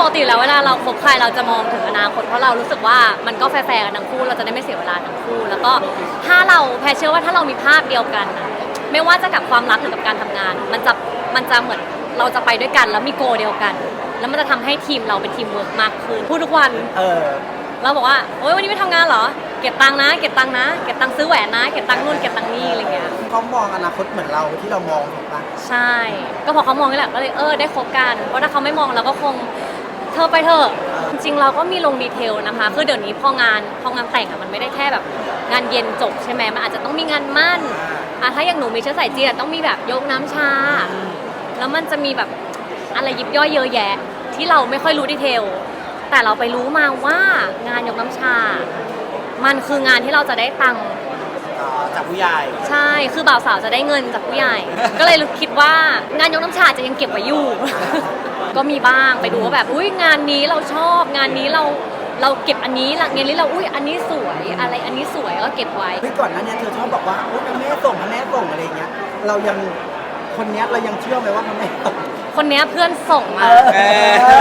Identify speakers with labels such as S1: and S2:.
S1: ปกติแล้วเวลาเราคบใครเราจะมองถึงอนาคตเพราะเรารู้สึกว่ามันก็แฟร์ๆกันทั้งคู่เราจะได้ไม่เสียเวลาทั้งคู่ แล้วก็ถ้าเราแพรเชื่อว่าถ้าเรามีภาพเดียวกันน่ะไม่ว่าจะกับความรักหรือกับการทำงาน มันจะมันจะเหมือนเราจะไปด้วยกัน แล้วมีโกเดียวกัน แล้วมันจะทำให้ทีมเราเป็นทีมเวิร์กมากขึ้นพูดทุกวัน
S2: เออ
S1: เราบอกว่าโอ๊ยวันนี้ไม่ทำงานเหรอ เก็บตังค์นะ เก็บตังค์นะ เก็บตังค์ซื้อแหวนนะ เก็บตังค์นู่น เก็บตังค์นี่อะไรเงี้ย
S2: เขามองอนาคตเหมือนเราที่เรามองถูกปะ
S1: ใช่ ก็พอเขามองนี่แหละ ก็เลยเออได้คบกัน เพราะถ้าเขาไม่มองเราก็คง เธอไปเถอะจริงๆเราก็มีลงดีเทลนะคะ คือเดี๋ยวนี้พองานพองานแต่งอะมันไม่ได้แค่แบบงานเย็นจบใช่ไหมมันอาจจะต้องมีงานมั่นอะถ้าอย่างหนูมีเชื้อสายจีนอะต้องมีแบบยกน้ำชา แล้วมันจะมีแบบอะไรยิบย่อยเยอะแยะ ที่เราไม่ค่อยรู้ดีเทล แต่เราไปรู้มาว่างานยกน้ำชา มันคืองานที่เราจะได้ตังค์
S2: อ๋อจากผู้ใหญ่
S1: ใช่ คือบ่าวสาวจะได้เงินจากผู้ใหญ่ ก็เลยคิดว่างานยกน้ำชาจะยังเก็บไว้อยู่ ก็มีบ้างไปดูว่าแบบอุ้ยงานนี้เราชอบงานนี้เราเราเก็บอันนี้ละงานนี้เราอุ้ยอันนี้สวยอะไรอันนี้สวยก็เก็บไว้
S2: เฮ้ยก่อนหนั้นเนี่ยเธอชอบบอกว่าโอ้ยพระแม่ส่งพระแม่ส่งอะไรอย่างเงี้ย เรายังคนเนี้ยเรายังเชื่อไหมว่าพระแม่ส่ง
S1: คนเนี้ยเพื่อนส่งมา
S2: เออ